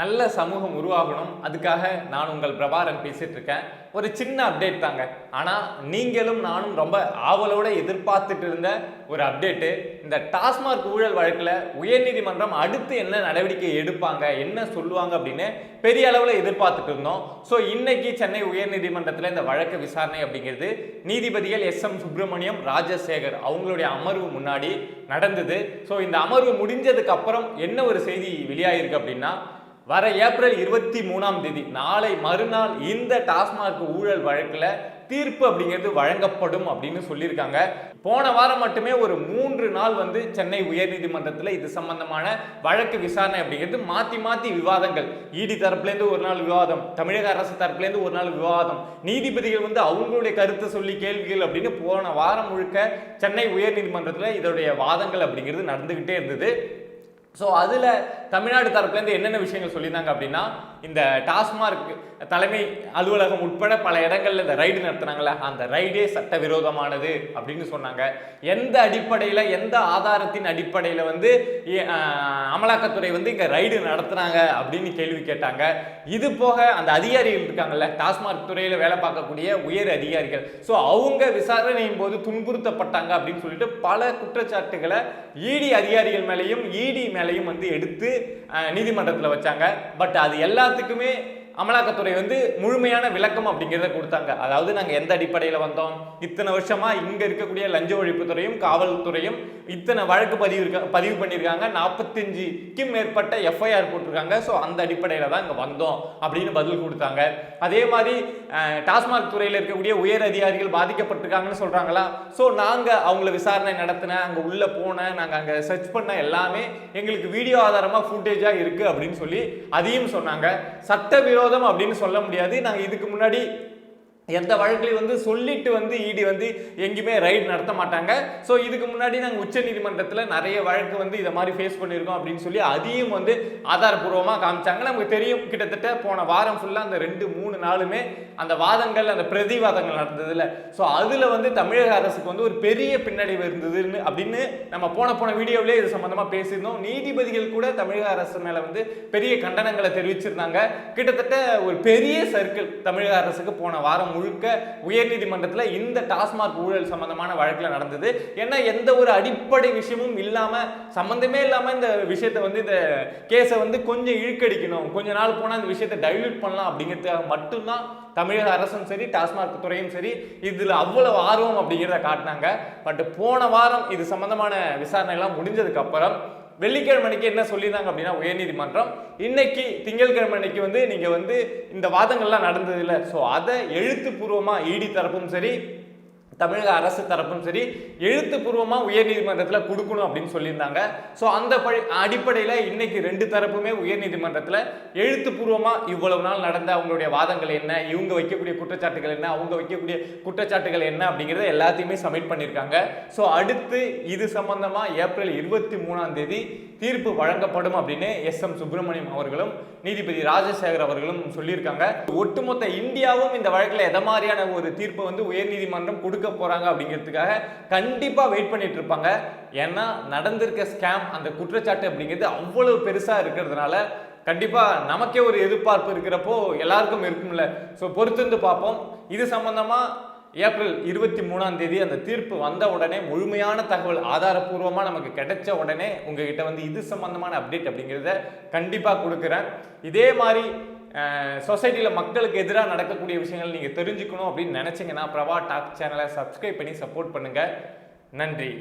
நல்ல சமூகம் உருவாகணும். அதுக்காக நான் உங்கள் பிரபாரன் பேசிட்டு இருக்கேன் ஒரு சின்ன அப்டேட் தாங்க. ஆனால் நீங்களும் நானும் ரொம்ப ஆவலோட எதிர்பார்த்துட்டு இருந்த ஒரு அப்டேட்டு இந்த டாஸ்மாக் ஊழல் வழக்கில் உயர்நீதிமன்றம் அடுத்து என்ன நடவடிக்கை எடுப்பாங்க என்ன சொல்லுவாங்க அப்படின்னு பெரிய அளவில் எதிர்பார்த்துட்டு இருந்தோம் ஸோ இன்னைக்கு சென்னை உயர்நீதிமன்றத்தில் இந்த வழக்கு விசாரணை அப்படிங்கிறது நீதிபதிகள் எஸ் எம் சுப்பிரமணியம் ராஜசேகர் அவங்களுடைய அமர்வு முன்னாடி நடந்தது. ஸோ இந்த அமர்வு முடிஞ்சதுக்கு அப்புறம் என்ன ஒரு செய்தி வெளியாயிருக்கு அப்படின்னா வர ஏப்ரல் இருபத்தி மூணாம் தேதி. நாளை மறுநாள் இந்த டாஸ்மாக் ஊழல் வழக்கில் தீர்ப்பு அப்படிங்கிறது வழங்கப்படும் அப்படின்னு சொல்லியிருக்காங்க. போன வாரம் மட்டுமே ஒரு மூன்று நாள் வந்து சென்னை உயர்நீதிமன்றத்தில் இது சம்பந்தமான வழக்கு விசாரணை அப்படிங்கிறது மாற்றி மாற்றி விவாதங்கள். இடி தரப்புலேருந்து ஒரு நாள் விவாதம் தமிழக அரசு தரப்புலேருந்து ஒரு நாள் விவாதம். நீதிபதிகள் வந்து அவங்களுடைய கருத்தை சொல்லி கேள்விகள் அப்படின்னு போன வாரம் முழுக்க சென்னை உயர்நீதிமன்றத்தில் இதோடைய வாதங்கள் அப்படிங்கிறது நடந்துக்கிட்டே இருந்தது. ஸோ அதில் தமிழ்நாடு தரப்புலேருந்து என்னென்ன விஷயங்கள் சொல்லியிருந்தாங்க அப்படின்னா இந்த டாஸ்மார்க் தலைமை அலுவலகம் உட்பட பல இடங்களில் இந்த ரைடு நடத்துனாங்களே அந்த ரைடே சட்டவிரோதமானது அப்படின்னு சொன்னாங்க. எந்த அடிப்படையில் எந்த ஆதாரத்தின் அடிப்படையில் வந்து அமலாக்கத்துறை வந்து இங்கே ரைடு நடத்துனாங்க அப்படின்னு கேள்வி கேட்டாங்க. இது போக அந்த அதிகாரிகள் இருக்காங்கல்ல டாஸ்மாக் துறையில் வேலை பார்க்கக்கூடிய உயர் அதிகாரிகள். ஸோ அவங்க விசாரணையின் போது துன்புறுத்தப்பட்டாங்க அப்படின்னு சொல்லிட்டு பல குற்றச்சாட்டுகளை இடி அதிகாரிகள் மேலேயும் இடி மேலேயும் வந்து எடுத்து நீதிமன்றத்தில் வச்சாங்க. பட் அது எல்லா எல்லாத்துக்குமே அமலாக்கத்துறை வந்து முழுமையான விளக்கம் அப்படிங்கிறத கொடுத்தாங்க. அதாவது நாங்கள் எந்த அடிப்படையில் வந்தோம்? இத்தனை வருஷமா இங்கே இருக்கக்கூடிய லஞ்ச ஒழிப்புத்துறையும் காவல்துறையும் இத்தனை வழக்கு பதிவு இருக்க பதிவு பண்ணியிருக்காங்க. நாற்பத்தஞ்சுக்கும் மேற்பட்ட எஃப்ஐஆர் போட்டிருக்காங்க. ஸோ அந்த அடிப்படையில் தான் இங்கே வந்தோம் அப்படின்னு பதில் கொடுத்தாங்க. அதே மாதிரி டாஸ்மாக் துறையில் இருக்கக்கூடிய உயர் அதிகாரிகள் பாதிக்கப்பட்டிருக்காங்கன்னு சொல்கிறாங்களா ஸோ நாங்கள் அவங்கள விசாரணை நடத்தின அங்கே உள்ளே போனேன். நாங்கள் அங்கே சர்ச் பண்ண எல்லாமே எங்களுக்கு வீடியோ ஆதாரமாக ஃபுட்டேஜாக இருக்குது அப்படின்னு சொல்லி அதையும் சொன்னாங்க. விரோதம் அப்படின்னு சொல்ல முடியாது. நாங்கள் இதுக்கு முன்னாடி எந்த வழக்குலையும் வந்து சொல்லிட்டு வந்து இடி வந்து எங்கேயுமே ரைட் நடத்த மாட்டாங்க. ஸோ இதுக்கு முன்னாடி நாங்கள் உச்ச நீதிமன்றத்தில் நிறைய வழக்கு வந்து இதை மாதிரி ஃபேஸ் பண்ணியிருக்கோம் அப்படின்னு சொல்லி அதையும் வந்து ஆதாரபூர்வமாக காமிச்சாங்க. நமக்கு தெரியும் கிட்டத்தட்ட போன வாரம் ஃபுல்லாக அந்த ரெண்டு மூணு நாளுமே அந்த வாதங்கள் அந்த பிரதிவாதங்கள் நடந்ததில்ல ஸோ அதில் வந்து தமிழக அரசுக்கு வந்து ஒரு பெரிய பின்னடைவு இருந்ததுன்னு அப்படின்னு நம்ம போன போன வீடியோவிலே இது சம்மந்தமாக பேசியிருந்தோம். நீதிபதிகள் கூட தமிழக அரசு மேலே வந்து பெரிய கண்டனங்களை தெரிவிச்சிருந்தாங்க. கிட்டத்தட்ட ஒரு பெரிய சர்க்கிள் தமிழக அரசுக்கு போன வாரம் முழுக்க உயர்நீதிமன்றத்தில் இந்த டாஸ்மாக் ஊழல் சம்பந்தமான வழக்கில் நடந்தது. ஏன்னா எந்த ஒரு அடிப்படை விஷயமும் இல்லாமல் சம்மந்தமே இல்லாமல் இந்த விஷயத்தை வந்து இந்த கேஸை வந்து கொஞ்சம் இழுக்கடிக்கணும். கொஞ்ச நாள் போனால் இந்த விஷயத்தை டைல்யூட் பண்ணலாம் அப்படிங்கிறதுக்காக மட்டும்தான் தமிழக அரசும் சரி டாஸ்மாக் துறையும் சரி இதில் அவ்வளவு ஆர்வம் அப்படிங்கிறத காட்டினாங்க. பட் போன வாரம் இது சம்பந்தமான விசாரணை எல்லாம் முடிஞ்சதுக்கு அப்புறம் வெள்ளிக்கிழமை அன்னைக்கு என்ன சொல்லியிருந்தாங்க அப்படின்னா உயர்நீதிமன்றம் இன்னைக்கு திங்கட்கிழமை அன்னைக்கு வந்து நீங்கள் வந்து இந்த வாதங்கள்லாம் நடந்ததில்லை. ஸோ அதை எழுத்துப்பூர்வமாக இடி தரப்பும் சரி தமிழக அரசு தரப்பும் சரி எழுத்துப்பூர்வமாக உயர்நீதிமன்றத்தில் கொடுக்கணும் அப்படின்னு சொல்லியிருந்தாங்க. ஸோ அந்த படி அடிப்படையில் இன்னைக்கு ரெண்டு தரப்புமே உயர்நீதிமன்றத்தில் எழுத்துப்பூர்வமாக இவ்வளவு நாள் நடந்த அவங்களுடைய வாதங்கள் என்ன இவங்க வைக்கக்கூடிய குற்றச்சாட்டுகள் என்ன அவங்க வைக்கக்கூடிய குற்றச்சாட்டுகள் என்ன அப்படிங்கிறத எல்லாத்தையுமே சப்மிட் பண்ணியிருக்காங்க. ஸோ அடுத்து இது சம்பந்தமாக ஏப்ரல் இருபத்தி மூணாம் தேதி தீர்ப்பு வழங்கப்படும் அப்படின்னு எஸ் எம் சுப்பிரமணியம் அவர்களும் நீதிபதி ராஜசேகர் அவர்களும் சொல்லியிருக்காங்க. ஒட்டுமொத்த இந்தியாவும் இந்த வழக்கில் எதை மாதிரியான ஒரு தீர்ப்பை வந்து உயர்நீதிமன்றம் கொடுக்க போறாங்க அப்படிங்கிறதுக்காக கண்டிப்பாக வெயிட் பண்ணிட்டு இருப்பாங்க. ஏன்னா நடந்திருக்க ஸ்கேம் அந்த குற்றச்சாட்டு அப்படிங்கிறது அவ்வளவு பெருசாக இருக்கிறதுனால கண்டிப்பாக நமக்கே ஒரு எதிர்பார்ப்பு இருக்கிறப்போ எல்லாருக்கும் இருக்கும்ல. ஸோ பொறுத்திருந்து பார்ப்போம். இது சம்மந்தமாக ஏப்ரல் இருபத்தி மூணாம் தேதி அந்த தீர்ப்பு வந்த உடனே முழுமையான தகவல் ஆதாரப்பூர்வமாக நமக்கு கிடைச்ச உடனே உங்ககிட்ட வந்து இது சம்பந்தமான அப்டேட் அப்படிங்கிறத கண்டிப்பாக கொடுக்குறேன். இதே மாதிரி சொசைட்டியில் மக்களுக்கு எதிராக நடக்கக்கூடிய விஷயங்கள் நீங்கள் தெரிஞ்சுக்கணும் அப்படின்னு நினச்சிங்கன்னா பிரபா டாக் சேனலை சப்ஸ்கிரைப் பண்ணி சப்போர்ட் பண்ணுங்கள் நன்றி.